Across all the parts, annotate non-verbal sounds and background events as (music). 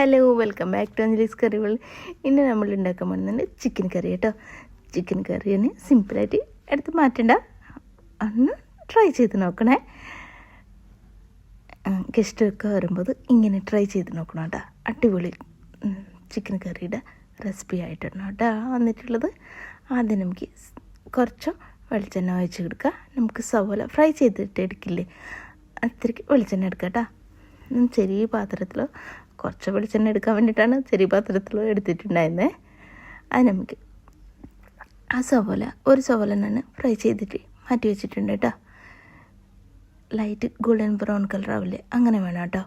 Hello welcome back to Anjali's കറികൾ ഇന്ന് നമ്മൾ ഉണ്ടാക്കാൻ പോകുന്നുണ്ട് ചിക്കൻ കറി കേട്ടോ ചിക്കൻ കറിയാണ് സിമ്പിളായിട്ട് എടുത്ത് മാറ്റണ്ട. ഒന്ന് ട്രൈ ചെയ്ത് നോക്കണേ. ഗസ്റ്റൊക്കെ വരുമ്പോൾ ഇങ്ങനെ ട്രൈ ചെയ്ത് നോക്കണം കേട്ടോ അടിപൊളി ചിക്കൻ കറിയുടെ റെസിപ്പി ആയിട്ടാണ് കേട്ടോ വന്നിട്ടുള്ളത്. ആദ്യം നമുക്ക് കുറച്ച് വെളിച്ചെണ്ണ ഒഴിച്ച് കൊടുക്കുക നമുക്ക് സവോല ഫ്രൈ ചെയ്തിട്ട് എടുക്കില്ലേ? അത്രയ്ക്ക് വെളിച്ചെണ്ണ എടുക്കാം കേട്ടോ ചെറിയ പാത്രത്തിൽ കുറച്ച് വെളിച്ചെണ്ണ എടുക്കാൻ വേണ്ടിയിട്ടാണ് ചെറിയ പാത്രത്തിൽ എടുത്തിട്ടുണ്ടായിരുന്നത് അത് നമുക്ക് ആ സവോല ഒരു സവോല തന്നെ ഫ്രൈ ചെയ്തിട്ട് മാറ്റി വെച്ചിട്ടുണ്ട് കേട്ടോ. ലൈറ്റ് ഗോൾഡൻ ബ്രൗൺ കളർ ആവില്ലേ? അങ്ങനെ വേണം കേട്ടോ.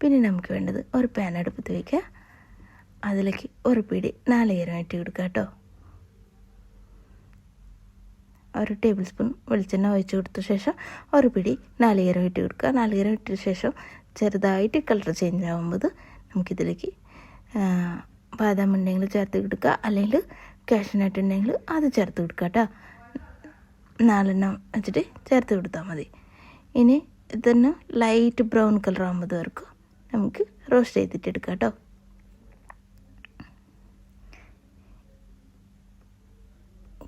പിന്നെ നമുക്ക് വേണ്ടത് ഒരു പാൻ അടുപ്പത്ത് വയ്ക്കുക അതിലേക്ക് ഒരു പിടി നാളികേരം ഇട്ട് കൊടുക്കുക കേട്ടോ. ഒരു ടേബിൾ സ്പൂൺ വെളിച്ചെണ്ണ ഒഴിച്ച് കൊടുത്ത ശേഷം ഒരു പിടി നാളികേരം ഇട്ട് കൊടുക്കുക. നാളികേരം ഇട്ട ശേഷം ചെറുതായിട്ട് കളർ ചേഞ്ച് ആകുമ്പോൾ നമുക്കിതിലേക്ക് ബാദാം ഉണ്ടെങ്കിൽ ചേർത്ത് കൊടുക്കുക അല്ലെങ്കിൽ കാഷ്നട്ട് ഉണ്ടെങ്കിൽ അത് ചേർത്ത് കൊടുക്കുക കേട്ടോ നാലെണ്ണം വെച്ചിട്ട് ചേർത്ത് കൊടുത്താൽ മതി. ഇനി ഇതന്നെ ലൈറ്റ് ബ്രൗൺ കളർ ആകുമ്പോൾ വർക്ക് നമുക്ക് റോസ്റ്റ് ചെയ്തിട്ട് എടുക്കാം കേട്ടോ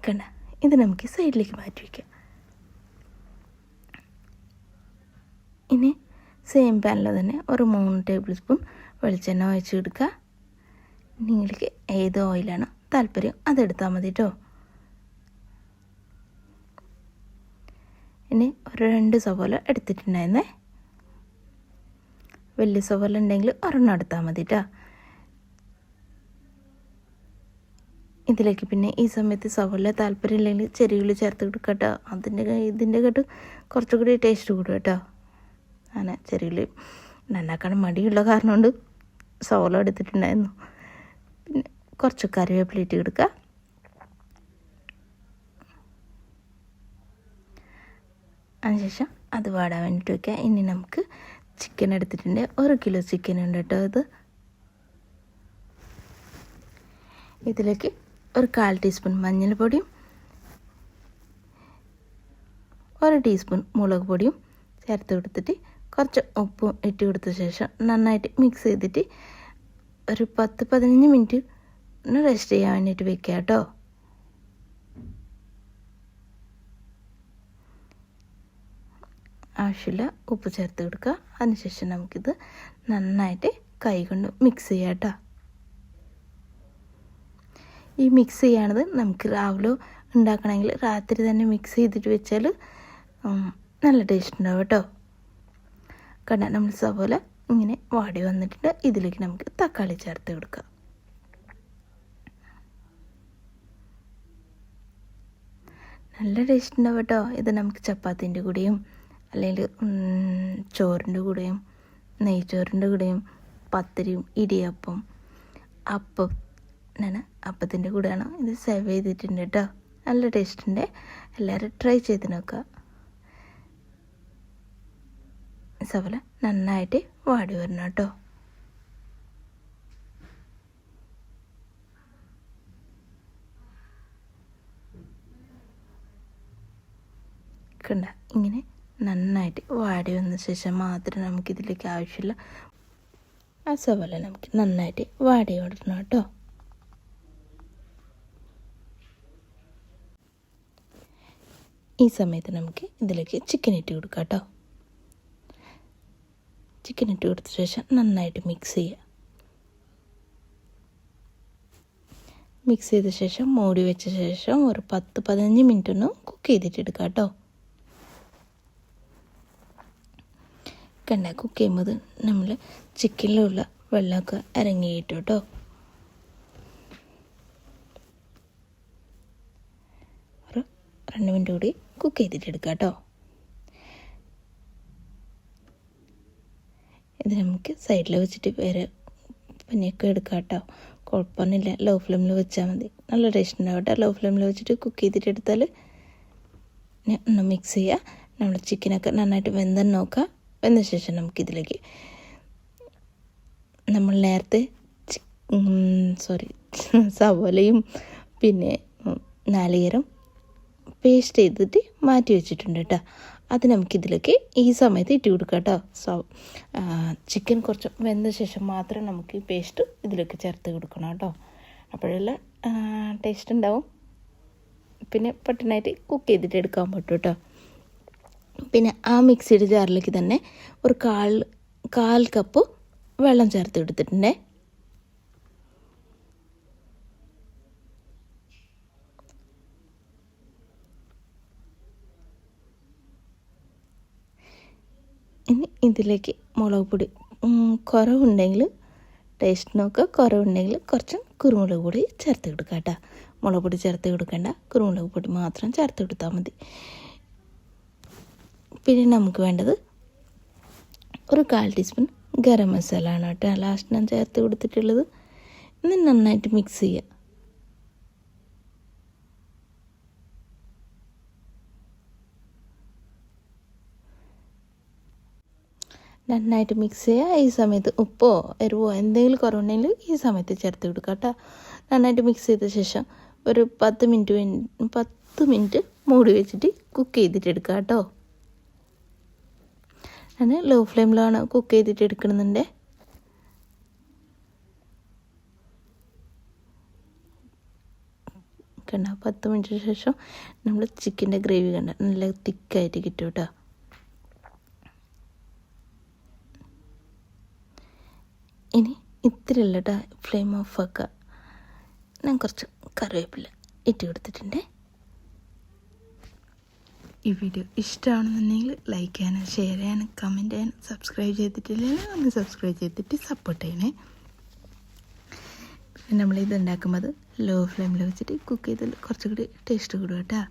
കണ്ട ഇത് നമുക്ക് സൈഡിലേക്ക് മാറ്റി വയ്ക്കാം ഇനി സെയിം പാനിൽ തന്നെ ഒരു മൂന്ന് ടേബിൾ സ്പൂൺ വെളിച്ചെണ്ണ ഒഴിച്ച് കൊടുക്കുക നിങ്ങൾക്ക് ഏത് ഓയിലാണോ താല്പര്യം അതെടുത്താൽ മതി കേട്ടോ ഇനി ഒരു രണ്ട് സവോല എടുത്തിട്ടുണ്ടായിരുന്നേ. വലിയ സവോല ഉണ്ടെങ്കിൽ ഒരെണ്ണം എടുത്താൽ മതി കേട്ടോ ഇതിലേക്ക് പിന്നെ ഈ സമയത്ത് സവോല താല്പര്യം ഇല്ലെങ്കിൽ ചെറിയുള്ളി ചേർത്ത് കൊടുക്കാം കേട്ടോ അതിന്റെ ഇതിന്റെ കേട്ട് കുറച്ചുകൂടി ടേസ്റ്റ് കൂടും കേട്ടോ അങ്ങനെ ചെറിയുള്ളി നന്നാക്കാൻ മടിയുള്ള കാരണം കൊണ്ട് സോളം എടുത്തിട്ടുണ്ടായിരുന്നു. പിന്നെ കുറച്ച് കറിവേപ്പില ഇട്ട് കൊടുക്കുക അതിനുശേഷം അത് വാടാൻ വേണ്ടിയിട്ട് വയ്ക്കുക ഇനി നമുക്ക് ചിക്കൻ എടുത്തിട്ടുണ്ട്. ഒരു കിലോ ചിക്കൻ ഉണ്ട് കേട്ടോ ഇത്. ഇതിലേക്ക് ഒരു കാൽ ടീസ്പൂൺ മഞ്ഞൾപ്പൊടിയും ഒരു ടീസ്പൂൺ മുളക് പൊടിയും ചേർത്ത് കൊടുത്തിട്ട് കുറച്ച് ഉപ്പും ഇട്ട് കൊടുത്ത ശേഷം നന്നായിട്ട് മിക്സ് ചെയ്തിട്ട് ഒരു പത്ത് പതിനഞ്ച് മിനിറ്റ് ഒന്ന് റെസ്റ്റ് ചെയ്യാൻ വേണ്ടിയിട്ട് വെക്കുക കേട്ടോ. ആവശ്യമില്ല ഉപ്പ് ചേർത്ത് കൊടുക്കുക. അതിനുശേഷം നമുക്കിത് നന്നായിട്ട് കൈ കൊണ്ട് മിക്സ് ചെയ്യാം കേട്ടോ. ഈ മിക്സ് ചെയ്യണത് നമുക്ക് രാവിലെ ഉണ്ടാക്കണമെങ്കിൽ രാത്രി തന്നെ മിക്സ് ചെയ്തിട്ട് വെച്ചാൽ നല്ല ടേസ്റ്റ് ഉണ്ടാവും കേട്ടോ. കണ്ട നമ്മൾ സവോല ഇങ്ങനെ വാടി വന്നിട്ടുണ്ട്. ഇതിലേക്ക് നമുക്ക് തക്കാളി ചേർത്ത് കൊടുക്കാം. നല്ല ടേസ്റ്റ് ഉണ്ടാവും കേട്ടോ. ഇത് നമുക്ക് ചപ്പാത്തിന്റെ കൂടെയും അല്ലെങ്കിൽ ചോറിന്റെ കൂടെയും നെയ്ച്ചോറിന്റെ കൂടെയും പത്തിരിയും ഇടിയപ്പം അപ്പം ഞാൻ അപ്പത്തിന്റെ കൂടെയാണ് ഇത് സെർവ് ചെയ്തിട്ടുണ്ട് കേട്ടോ. നല്ല ടേസ്റ്റ് ഉണ്ട്. എല്ലാവരും ട്രൈ ചെയ്ത് നോക്കുക. സവല നന്നായിട്ട് വാടി വരണം കേട്ടോ. കണ്ട ഇങ്ങനെ നന്നായിട്ട് വാടി വന്ന ശേഷം മാത്രം നമുക്കിതിലേക്ക് ആവശ്യമുള്ള ആ സവല നമുക്ക് നന്നായിട്ട് വാടി വിടണം കേട്ടോ. ഈ സമയത്ത് നമുക്ക് ഇതിലേക്ക് ചിക്കൻ ഇട്ട് കൊടുക്കാം കേട്ടോ. ചിക്കൻ ഇട്ട് കൊടുത്ത ശേഷം നന്നായിട്ട് മിക്സ് ചെയ്യുക മിക്സ് ചെയ്ത ശേഷം മൂടി വെച്ച ശേഷം ഒരു പത്ത് പതിനഞ്ച് മിനിറ്റ് ഒന്ന് കുക്ക് ചെയ്തിട്ട് എടുക്കാം കേട്ടോ. കണ്ട കുക്ക് ചെയ്യുമ്പോൾ നമ്മൾ ചിക്കനിലുള്ള വെള്ളമൊക്കെ ഇറങ്ങിയിട്ട് കേട്ടോ. ഒരു രണ്ട് മിനിറ്റ് കൂടി കുക്ക് ചെയ്തിട്ട് എടുക്കാം കേട്ടോ. ഇത് നമുക്ക് സൈഡിൽ വെച്ചിട്ട് വേറെ പനിയൊക്കെ എടുക്കാം കേട്ടോ. കുഴപ്പമൊന്നുമില്ല. ലോ ഫ്ലെയിമിൽ വെച്ചാൽ മതി. നല്ല ടേസ്റ്റ് ഉണ്ടാവും കേട്ടോ. ലോ ഫ്ലെയിമിൽ വെച്ചിട്ട് കുക്ക് ചെയ്തിട്ട് എടുത്താൽ ഒന്ന് മിക്സ് ചെയ്യുക നമ്മൾ ചിക്കനൊക്കെ നന്നായിട്ട് വെന്തെന്ന് നോക്കുക വെന്ത ശേഷം നമുക്കിതിലേക്ക് നമ്മൾ നേരത്തെ സോറി (laughs) സവോലയും പിന്നെ നാളികേരം പേസ്റ്റ് ചെയ്തിട്ട് മാറ്റി വെച്ചിട്ടുണ്ട് കേട്ടോ. അത് നമുക്കിതിലേക്ക് ഈ സമയത്ത് ഇട്ട് കൊടുക്കാം കേട്ടോ. സോ ചിക്കൻ കുറച്ച് വെന്ത ശേഷം മാത്രം നമുക്ക് പേസ്റ്റ് ഇതിലേക്ക് ചേർത്ത് കൊടുക്കണം കേട്ടോ. അപ്പോഴെല്ലാം ടേസ്റ്റ് ഉണ്ടാവും. പിന്നെ പെട്ടെന്നായിട്ട് കുക്ക് ചെയ്തിട്ട് എടുക്കാൻ പറ്റും കേട്ടോ. പിന്നെ ആ മിക്സിയുടെ ജാറിലേക്ക് തന്നെ ഒരു കാൽ കാൽ കപ്പ് വെള്ളം ചേർത്ത് എടുത്തിട്ടുണ്ടേ ഇനി ഇതിലേക്ക് മുളക് പൊടി കുറവുണ്ടെങ്കിൽ ടേസ്റ്റ് നോക്കുക കുറവുണ്ടെങ്കിൽ കുറച്ച് കുരുമുളക് പൊടി ചേർത്ത് കൊടുക്കുക കേട്ടോ. മുളക് പൊടി ചേർത്ത് കൊടുക്കേണ്ട. കുരുമുളക് പൊടി മാത്രം ചേർത്ത് കൊടുത്താൽ മതി. പിന്നെ നമുക്ക് വേണ്ടത് ഒരു കാൽ ടീസ്പൂൺ ഗരം മസാല ആണ് കേട്ടോ. ലാസ്റ്റ് ഞാൻ ചേർത്ത് കൊടുത്തിട്ടുള്ളത്. ഇന്ന് നന്നായിട്ട് മിക്സ് ചെയ്യുക. നന്നായിട്ട് മിക്സ് ചെയ്യുക ഈ സമയത്ത് ഉപ്പോ എരിവോ എന്തെങ്കിലും കുറവുണ്ടെങ്കിൽ ഈ സമയത്ത് ചേർത്ത് കൊടുക്കുക കേട്ടോ. നന്നായിട്ട് മിക്സ് ചെയ്ത ശേഷം ഒരു പത്ത് മിനിറ്റ് പത്ത് മിനിറ്റ് മൂടി വെച്ചിട്ട് കുക്ക് ചെയ്തിട്ട് എടുക്കുക കേട്ടോ. ഞാൻ ലോ ഫ്ലെയിമിലാണ് കുക്ക് ചെയ്തിട്ട് എടുക്കുന്നുണ്ട്. കണ്ട? പത്ത് മിനിറ്റിന് ശേഷം നമ്മൾ ചിക്കന്റെ ഗ്രേവി കണ്ട? നല്ല തിക്കായിട്ട് കിട്ടും കേട്ടോ. ഇനി ഇത്തിരിയല്ല കേട്ടോ ഫ്ലെയിം ഓഫ് ആക്കുക ഞാൻ കുറച്ച് കറിവേപ്പില ഇട്ട് കൊടുത്തിട്ടുണ്ട്. ഈ വീഡിയോ ഇഷ്ടമാണെന്നുണ്ടെങ്കിൽ ലൈക്ക് ചെയ്യാനും ഷെയർ ചെയ്യാനും കമന്റ് ചെയ്യാനും സബ്സ്ക്രൈബ് ചെയ്തിട്ടില്ലെങ്കിൽ ഒന്ന് സബ്സ്ക്രൈബ് ചെയ്തിട്ട് സപ്പോർട്ട് ചെയ്യണേ. പിന്നെ നമ്മളിത് ഉണ്ടാക്കുമ്പോൾ ലോ ഫ്ലെയിമിൽ വെച്ചിട്ട് കുക്ക് ചെയ്താൽ കുറച്ചുകൂടി ടേസ്റ്റ് കൂടും കേട്ടോ.